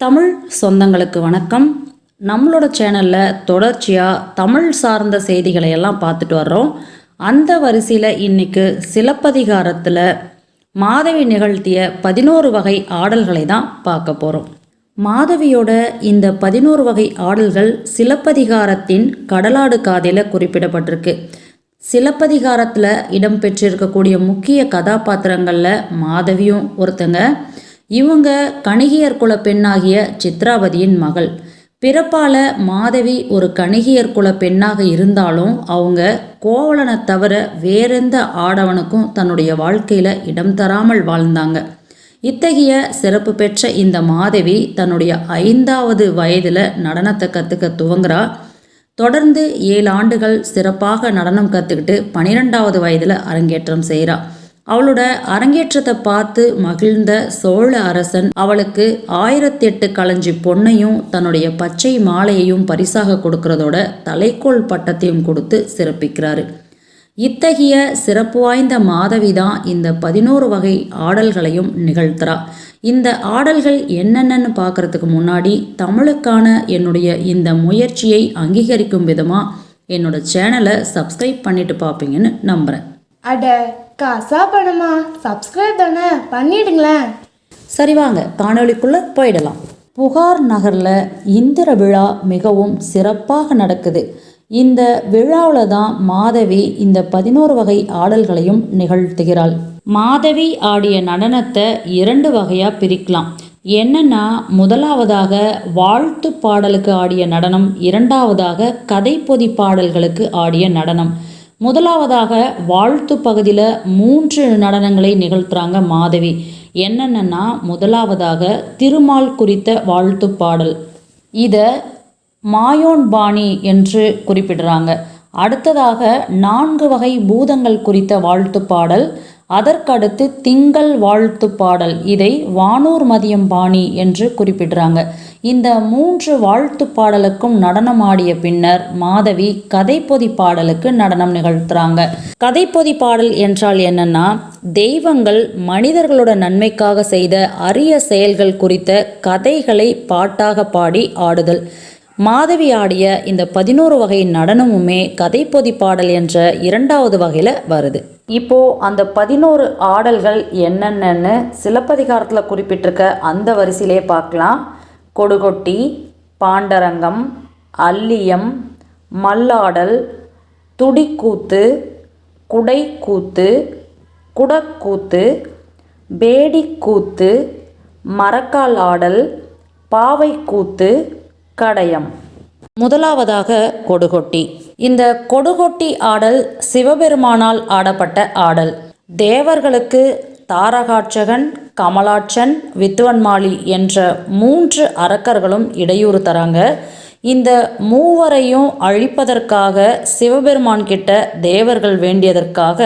தமிழ் சொந்தங்களுக்கு வணக்கம். நம்மளோட சேனலில் தொடர்ச்சியாக தமிழ் சார்ந்த செய்திகளை எல்லாம் பார்த்துட்டு வர்றோம். அந்த வரிசையில் இன்னைக்கு சிலப்பதிகாரத்தில் மாதவி நிகழ்த்திய பதினோரு வகை ஆடல்களை தான் பார்க்க போகிறோம் மாதவியோட இந்த பதினோரு வகை ஆடல்கள் சிலப்பதிகாரத்தின் கடலாடு காதையில் குறிப்பிடப்பட்டிருக்கு. சிலப்பதிகாரத்தில் இடம்பெற்றிருக்கக்கூடிய முக்கிய கதாபாத்திரங்களில் மாதவியும் ஒருத்தங்க. இவங்க கணிகையர் குல பெண்ணாகிய சித்ராவதியின் மகள். பிறப்பால மாதவி ஒரு கணிகையர் குல பெண்ணாக இருந்தாலும் அவங்க கோவலனை தவிர வேறெந்த ஆடவனுக்கும் தன்னுடைய வாழ்க்கையில் இடம் தராமல் வாழ்ந்தாங்க. இத்தகைய சிறப்பு பெற்ற இந்த மாதவி தன்னுடைய ஐந்தாவது வயதில் நடனத்தை கற்றுக்க துவங்குறா. தொடர்ந்து ஏழு ஆண்டுகள் சிறப்பாக நடனம் கற்றுக்கிட்டு பன்னிரெண்டாவது வயதில் அரங்கேற்றம் செய்கிறா அவளோட அரங்கேற்றத்தை பார்த்து மகிழ்ந்த சோழ அரசன் அவளுக்கு ஆயிரத்தி எட்டு களஞ்சி பொன்னையும் தன்னுடைய பச்சை மாலையையும் பரிசாக கொடுக்கறதோட தலைக்கோள் பட்டத்தையும் கொடுத்து சிறப்பிக்கிறாரு. இத்தகைய சிறப்பு வாய்ந்த மாதவி தான் இந்த பதினோரு வகை ஆடல்களையும் நிகழ்த்துறா. இந்த ஆடல்கள் என்னென்னு பார்க்கறதுக்கு முன்னாடி தமிழுக்கான என்னுடைய இந்த முயற்சியை அங்கீகரிக்கும் விதமாக என்னோட சேனலை சப்ஸ்கிரைப் பண்ணிட்டு பார்ப்பீங்கன்னு நம்புகிறேன் அட காசா பணமா? சப்ஸ்கிரைப் தானே? பண்ணிடுங்களேன். சரி வாங்க காணொளிக்குள்ளே போயிடலாம். புகார் நகரில் இந்திர விழா மிகவும் சிறப்பாக நடக்குது. இந்த விழாவில் தான் மாதவி இந்த பதினோரு வகை ஆடல்களையும் நிகழ்த்துகிறாள். மாதவி ஆடிய நடனத்தை இரண்டு வகையாக பிரிக்கலாம். என்னன்னா முதலாவதாக வாழ்த்து பாடலுக்கு ஆடிய நடனம் இரண்டாவதாக கதைப்பொதி பாடல்களுக்கு ஆடிய நடனம். முதலாவதாக வாழ்த்து பகுதியில் மூன்று நடனங்களை நிகழ்த்துறாங்க மாதவி. என்னென்னா முதலாவதாக திருமால் குறித்த வாழ்த்து பாடல். இதை மாயோன் பாணி என்று குறிப்பிடுறாங்க. அடுத்ததாக நான்கு வகை பூதங்கள் குறித்த வாழ்த்து பாடல். அதற்கடுத்து திங்கள் வாழ்த்து பாடல். இதை வானூர் மதியம் பாணி என்று குறிப்பிடுறாங்க. இந்த மூன்று வாழ்த்து பாடலுக்கும் நடனம் ஆடிய பின்னர் மாதவி கதைப்பொதி பாடலுக்கு நடனம் நிகழ்த்துறாங்க. கதைப்பொதி பாடல் என்றால் என்னன்னா தெய்வங்கள் மனிதர்களோட நன்மைக்காக செய்த அரிய செயல்கள் குறித்த கதைகளை பாட்டாக பாடி ஆடுதல். மாதவி ஆடிய இந்த பதினோரு வகை நடனமுமே கதைப்பொதி பாடல் என்ற இரண்டாவது வகையில் வருது. இப்போ அந்த பதினோரு ஆடல்கள் என்னென்னு சிலப்பதிகாரத்தில் குறிப்பிட்டிருக்க அந்த வரிசையிலே பார்க்கலாம். கொடுகொட்டி பாண்டரங்கம் அல்லியம் மல்லாடல் துடிக்கூத்து குடைக்கூத்து குடக்கூத்து பேடிக்கூத்து மரக்கால் ஆடல் பாவைக்கூத்து கடையம். முதலாவதாக கொடுகொட்டி. இந்த கொடுகொட்டி ஆடல் சிவபெருமானால் ஆடப்பட்ட ஆடல். தேவர்களுக்கு தாரகாட்சகன் கமலாட்சன் வித்வன்மாளி என்ற மூன்று அரக்கர்களும் இடையூறு தராங்க. இந்த மூவரையும் அழிப்பதற்காக சிவபெருமான் கிட்ட தேவர்கள் வேண்டியதற்காக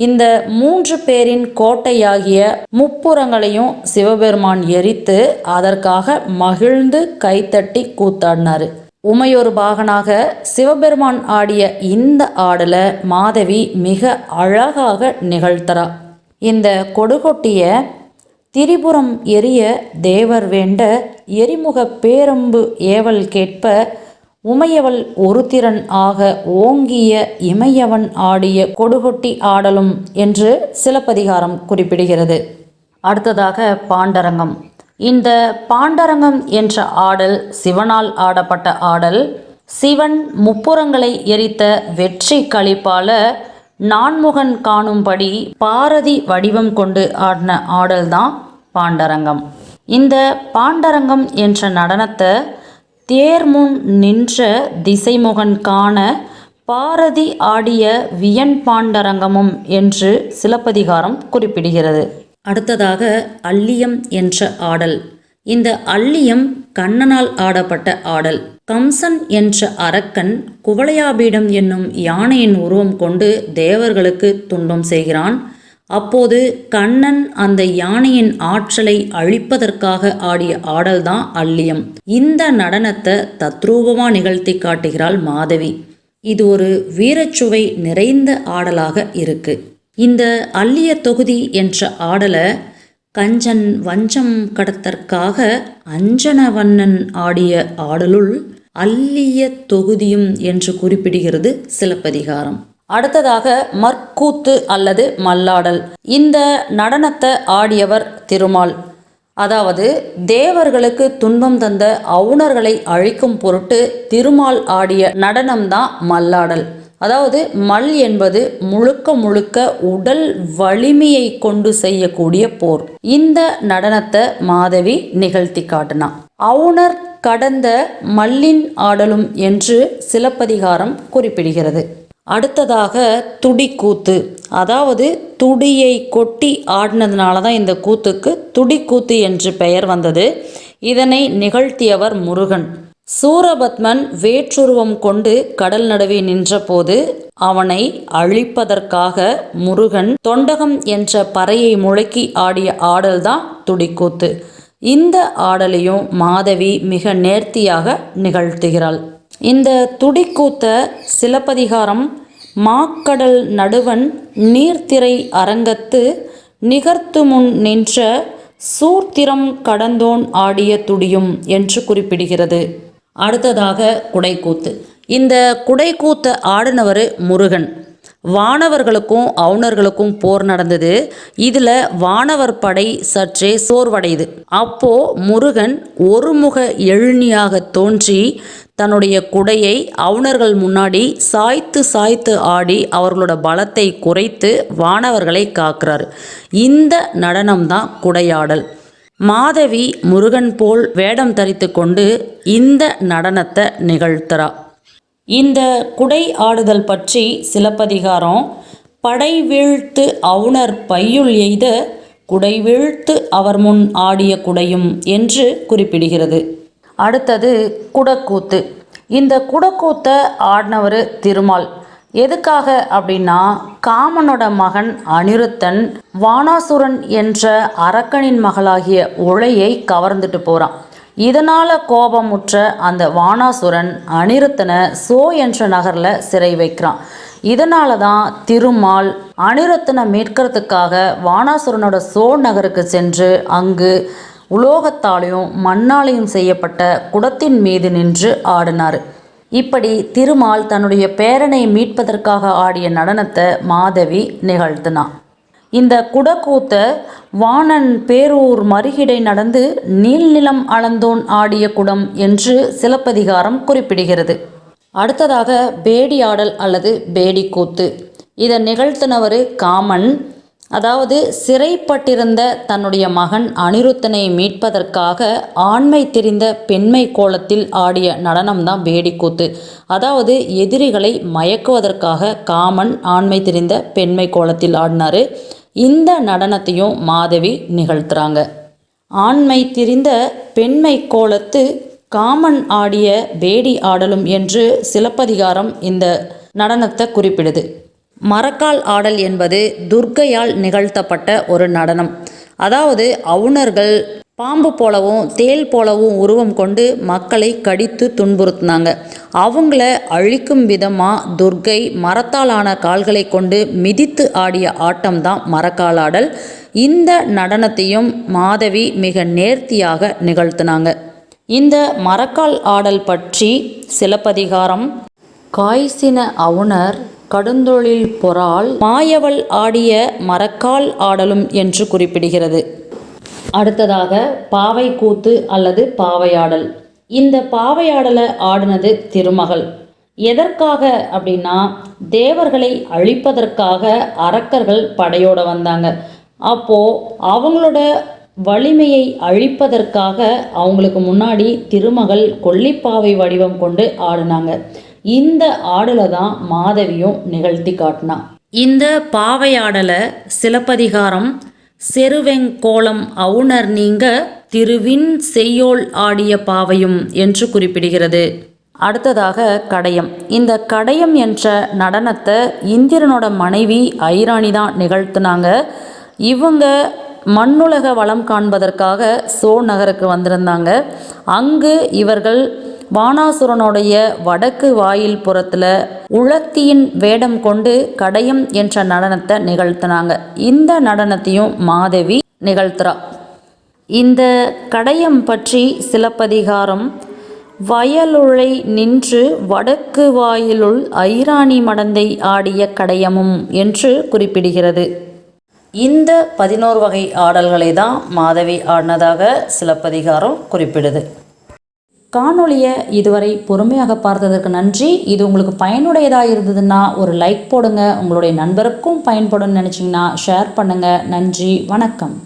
இந்த மூன்று பேரின் கோட்டையாகிய முப்புறங்களையும் சிவபெருமான் எரித்து அதற்காக மகிழ்ந்து கைத்தட்டி கூத்தாடினார். உமையொரு பாகனாக சிவபெருமான் ஆடிய இந்த ஆடலை மாதவி மிக அழகாக நிகழ்த்தரா இந்த கொடுகொட்டிய திரிபுரம் எரிய தேவர் வேண்ட எரிமுக பேரம்பு ஏவல் கேட்ப உமையவள் ஒருத்திரன் ஆக ஓங்கிய இமையவன் ஆடிய கொடுகொட்டி ஆடலும் என்று சிலப்பதிகாரம் குறிப்பிடுகிறது. அடுத்ததாக பாண்டரங்கம். இந்த பாண்டரங்கம் என்ற ஆடல் சிவனால் ஆடப்பட்ட ஆடல் சிவன் முப்புறங்களை எரித்த வெற்றி கழிப்பால நான்முகன் காணும்படி பாரதி வடிவம் கொண்டு ஆடின ஆடல்தான் பாண்டரங்கம். இந்த பாண்டரங்கம் என்ற நடனத்தை தேர்முன் நின்ற திசைமுகன் காண பாரதி ஆடிய வியன் பாண்டரங்கமும் என்று சிலப்பதிகாரம் குறிப்பிடுகிறது. அடுத்ததாக அல்லியம் என்ற ஆடல். இந்த அல்லியம் கண்ணனால் ஆடப்பட்ட ஆடல். கம்சன் என்ற அரக்கன் குவளையாபீடம் என்னும் யானையின் உருவம் கொண்டு தேவர்களுக்கு துன்பம் செய்கிறான். அப்போது கண்ணன் அந்த யானையின் ஆற்றலை அழிப்பதற்காக ஆடிய ஆடல்தான் அல்லியம். இந்த நடனத்தை தத்ரூபமாக நிகழ்த்தி காட்டுகிறாள் மாதவி. இது ஒரு வீரச்சுவை நிறைந்த ஆடலாக இருக்கு. இந்த அல்லிய தொகுதி என்ற ஆடலை கஞ்சன் வஞ்சம் கடத்தற்காக அஞ்சனவண்ணன் ஆடிய ஆடலுள் அல்லிய தொகுதியும் என்று குறிப்பிடுகிறது சிலப்பதிகாரம். அடுத்ததாக கூத்து அல்லது மல்லாடல். இந்த நடனத்தை ஆடியவர் திருமால். அதாவது தேவர்களுக்கு துன்பம் தந்த அவுணர்களை அழிக்கும் பொருட்டு திருமால் ஆடிய நடனம்தான் மல்லாடல். அதாவது மல் என்பது முழுக்க முழுக்க உடல் வலிமையை கொண்டு செய்யக்கூடிய போர். இந்த நடனத்தை மாதவி நிகழ்த்தி காட்டினான் அவுணர் கடந்த மல்லின் ஆடலும் என்று சிலப்பதிகாரம் குறிப்பிடுகிறது. அடுத்ததாக துடிக்கூத்து அதாவது துடியை கொட்டி ஆடினதுனால தான் இந்த கூத்துக்கு துடிக்கூத்து என்று பெயர் வந்தது. இதனை நிகழ்த்தியவர் முருகன். சூரபத்மன் வேற்றுருவம் கொண்டு கடல் நடுவே நின்றபோது அவனை அழிப்பதற்காக முருகன் தொண்டகம் என்ற பறையை முழக்கி ஆடிய ஆடல்தான் துடிக்கூத்து இந்த ஆடலையும் மாதவி மிக நேர்த்தியாக நிகழ்த்துகிறாள். இந்த துடிக்கூத்த சிலப்பதிகாரம் மாக்கடல் நடுவன் நீர்த்திரை அரங்கத்து நிகர்த்து முன் நின்ற சூர்த்திரம் கடந்தோன் ஆடிய துடியும் என்று குறிப்பிடுகிறது. அடுத்ததாக குடைக்கூத்து. இந்த குடைக்கூத்த ஆடினவர் முருகன். வானவர்களுக்கும் அவுணர்களுக்கும் போர் நடந்தது. இதில் வானவர் படை சற்றே சோர்வடையுது. அப்போ முருகன் ஒருமுக எழுநியாக தோன்றி தன்னுடைய குடையை அவுணர்கள் முன்னாடி சாய்த்து சாய்த்து ஆடி அவர்களோட பலத்தை குறைத்து வானவர்களை காக்கிறார். இந்த நடனம்தான் குடையாடல். மாதவி முருகன் போல் வேடம் தரித்து கொண்டு இந்த நடனத்தை நிகழ்த்துறா. இந்த குடை ஆடுதல் பற்றி சிலப்பதிகாரம் படை வீழ்த்து அவுணர் பையுள் எய்த குடை வீழ்த்து அவர் முன் ஆடிய குடையும் என்று குறிப்பிடுகிறது. அடுத்தது குடக்கூத்து. இந்த குடக்கூத்தை ஆடினவர் திருமால். எதுக்காக அப்படின்னா காமனோட மகன் அனிருத்தன் வானாசுரன் என்ற அரக்கனின் மகளாகிய உழையை கவர்ந்துட்டு போகிறான் இதனால் கோபமுற்ற அந்த வானாசுரன் அனிருத்தனை சோ என்ற நகரில் சிறை வைக்கிறான். இதனால தான் திருமால் அனிருத்தனை மீட்கிறதுக்காக வானாசுரனோட சோ நகருக்கு சென்று அங்கு உலோகத்தாலையும் மண்ணாலையும் செய்யப்பட்ட குடத்தின் மீது நின்று ஆடினார். இப்படி திருமால் தன்னுடைய பேரனை மீட்பதற்காக ஆடிய நடனத்தை மாதவி நிகழ்த்தினான். இந்த குடக்கூத்தை வாணன் பேரூர் மருகிடை நடந்து நீள்நிலம் அளந்தோன் ஆடிய குடம் என்று சிலப்பதிகாரம் குறிப்பிடுகிறது. அடுத்ததாக பேடி ஆடல் அல்லது பேடி கூத்து. இதை நிகழ்த்தினவர் காமன். அதாவது சிறைப்பட்டிருந்த தன்னுடைய மகன் அனிருத்தனை மீட்பதற்காக ஆண்மை தெரிந்த பெண்மை கோலத்தில் ஆடிய நடனம்தான் வேடிக்கூத்து அதாவது எதிரிகளை மயக்குவதற்காக காமன் ஆண்மை தெரிந்த பெண்மை கோலத்தில் ஆடினார். இந்த நடனத்தையும் மாதவி நிகழ்த்துறாங்க. ஆண்மை திரிந்த பெண்மை கோலத்து காமன் ஆடிய வேடி ஆடலும் என்று சிலப்பதிகாரம் இந்த நடனத்தை குறிப்பிடுது. மரக்கால் ஆடல் என்பது துர்க்கையால் நிகழ்த்தப்பட்ட ஒரு நடனம். அதாவது அவுணர்கள் பாம்பு போலவும் தேல் போலவும் உருவம் கொண்டு மக்களை கடித்து துன்புறுத்தினாங்க. அவங்கள அழிக்கும் விதமாக துர்க்கை மரத்தால் ஆன கால்களை கொண்டு மிதித்து ஆடிய ஆட்டம்தான் மரக்காலாடல். இந்த நடனத்தையும் மாதவி மிக நேர்த்தியாக நிகழ்த்தினாங்க. இந்த மரக்கால் ஆடல் பற்றி சிலப்பதிகாரம். காய்சின அவுணர் கடுந்தொழில் பொறால் மாயவள் ஆடிய மரக்கால் ஆடலும் என்று குறிப்பிடுகிறது. அடுத்ததாக பாவை கூத்து அல்லது பாவையாடல். இந்த பாவையாடலை ஆடினது திருமகள். எதற்காக அப்படின்னா தேவர்களை அழிப்பதற்காக அரக்கர்கள் படையோட வந்தாங்க. அப்போது அவங்களோட வலிமையை அழிப்பதற்காக அவங்களுக்கு முன்னாடி திருமகள் கொல்லிப்பாவை வடிவம் கொண்டு ஆடினாங்க. இந்த ஆடலை தான் மாதவியும் நிகழ்த்தி காட்டினான் இந்த பாவையாடலை சிலப்பதிகாரம் செருவெங்கோலம் அவுணர் நீங்க திருவின் செய்யோள் ஆடிய பாவையும் என்று குறிப்பிடுகிறது. அடுத்ததாக கடையம். இந்த கடையம் என்ற நடனத்தை இந்திரனோட மனைவி ஐராணி தான் நிகழ்த்தினாங்க. இவங்க மண்ணுலக வளம் காண்பதற்காக சோ நகருக்கு வந்திருந்தாங்க. அங்கு இவர்கள் பானாசுரனுடைய வடக்கு வாயில் புறத்தில் உளத்தியின் வேடம் கொண்டு கடையம் என்ற நடனத்தை நிகழ்த்தினாங்க. இந்த நடனத்தையும் மாதவி நிகழ்த்துறா. இந்த கடையம் பற்றி சிலப்பதிகாரம் வயலுழை நின்று வடக்கு வாயிலுள் ஐராணி மடந்தை ஆடிய கடையமும் என்று குறிப்பிடுகிறது. இந்த பதினோரு வகை ஆடல்களை தான் மாதவி ஆடினதாக சிலப்பதிகாரம் குறிப்பிடுது. காணொளியை இதுவரை பொறுமையாக பார்த்ததற்கு நன்றி. இது உங்களுக்கு பயனுடையதாக இருந்ததுன்னா ஒரு லைக் போடுங்க. உங்களுடைய நண்பருக்கும் பயன்படும் நினச்சிங்கன்னா ஷேர் பண்ணுங்கள் நன்றி. வணக்கம்.